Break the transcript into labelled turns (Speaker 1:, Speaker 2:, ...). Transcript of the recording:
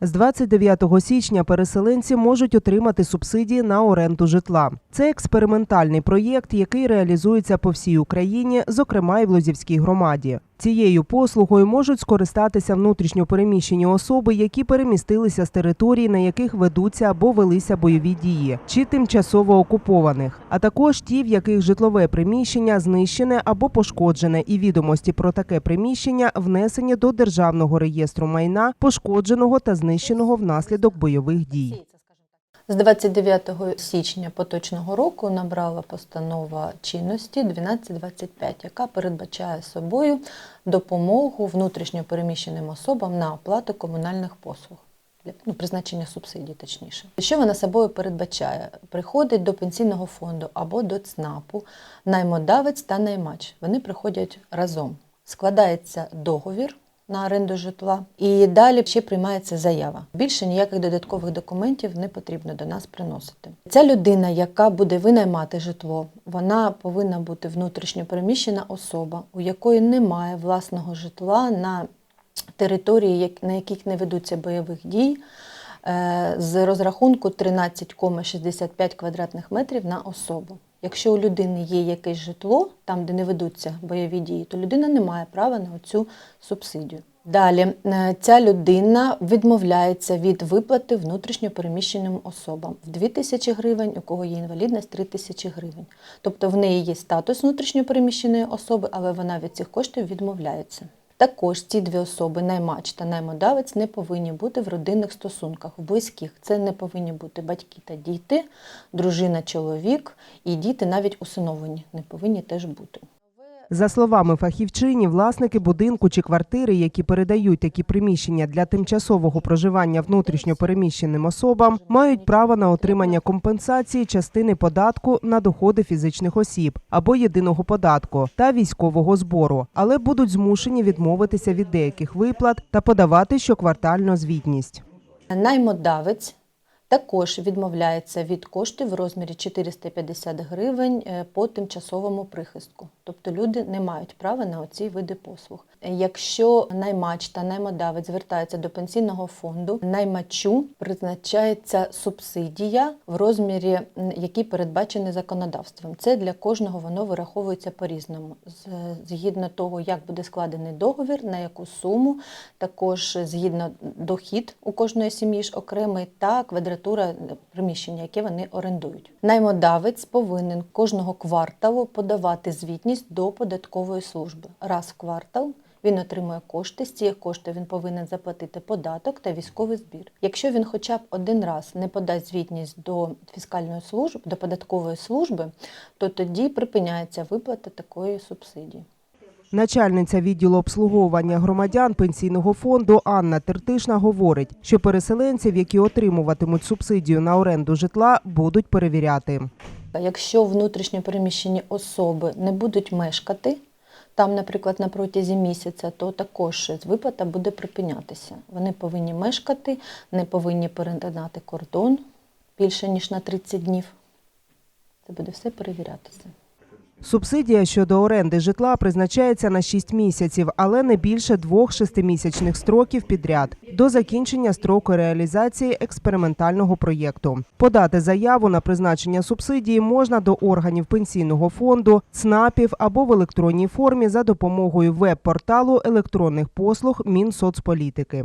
Speaker 1: З 29 січня переселенці можуть отримати субсидії на оренду житла. Це експериментальний проєкт, який реалізується по всій Україні, зокрема і в Лозівській громаді. Цією послугою можуть скористатися внутрішньо переміщені особи, які перемістилися з територій, на яких ведуться або велися бойові дії, чи тимчасово окупованих, а також ті, в яких житлове приміщення знищене або пошкоджене, і відомості про таке приміщення внесені до державного реєстру майна, пошкодженого та знищеного внаслідок бойових дій.
Speaker 2: З 29 січня поточного року набрала постанова чинності 1225, яка передбачає собою допомогу внутрішньо переміщеним особам на оплату комунальних послуг. Ну, призначення субсидій, точніше. Що вона собою передбачає? Приходить до пенсійного фонду або до ЦНАПу наймодавець та наймач. Вони приходять разом. Складається договір на оренду житла, і далі ще приймається заява. Більше ніяких додаткових документів не потрібно до нас приносити. Ця людина, яка буде винаймати житло, вона повинна бути внутрішньо переміщена особа, у якої немає власного житла на території, на яких не ведуться бойових дій. е, З розрахунку 13,65 квадратних метрів на особу. Якщо у людини є якесь житло, там, де не ведуться бойові дії, то людина не має права на цю субсидію. Далі е, ця людина відмовляється від виплати внутрішньо переміщеним особам в 2 тисячі гривень, у кого є інвалідність 3 тисячі гривень. Тобто в неї є статус внутрішньо переміщеної особи, але вона від цих коштів відмовляється. Також ці дві особи, наймач та наймодавець, не повинні бути в родинних стосунках, в близьких. Це не повинні бути батьки та діти, дружина, чоловік і діти навіть усиновлені не повинні теж бути.
Speaker 1: За словами фахівчині, власники будинку чи квартири, які передають такі приміщення для тимчасового проживання внутрішньо переміщеним особам, мають право на отримання компенсації частини податку на доходи фізичних осіб або єдиного податку та військового збору, але будуть змушені відмовитися від деяких виплат та подавати щоквартальну звітність.
Speaker 2: Наймодавець також відмовляється від коштів в розмірі 450 гривень е, по тимчасовому прихистку. Тобто люди не мають права на оці види послуг. Якщо наймач та наймодавець звертаються до пенсійного фонду, наймачу призначається субсидія в розмірі, який передбачений законодавством. Це для кожного воно вираховується по-різному. Згідно того, як буде складений договір, на яку суму, також згідно дохід у кожної сім'ї ж окремий та квадратура приміщення, яке вони орендують. Наймодавець повинен кожного кварталу подавати звітність до податкової служби. Раз в квартал він отримує кошти. З цієї кошти він повинен заплатити податок та військовий збір. Якщо він хоча б один раз не подасть звітність до фіскальної служби, до податкової служби, то тоді припиняється виплата такої субсидії.
Speaker 1: Начальниця відділу обслуговування громадян пенсійного фонду Анна Тертишна говорить, що переселенців, які отримуватимуть субсидію на оренду житла, будуть перевіряти.
Speaker 2: Якщо внутрішньо переміщені особи не будуть мешкати там, наприклад, на протязі місяця, то також виплата буде припинятися. Вони повинні мешкати, не повинні перетинати кордон більше ніж на 30 днів. Це буде все перевірятися.
Speaker 1: Субсидія щодо оренди житла призначається на 6 місяців, але не більше двох шестимісячних строків підряд до закінчення строку реалізації експериментального проєкту. Подати заяву на призначення субсидії можна до органів пенсійного фонду, ЦНАПів або в електронній формі за допомогою веб-порталу електронних послуг Мінсоцполітики.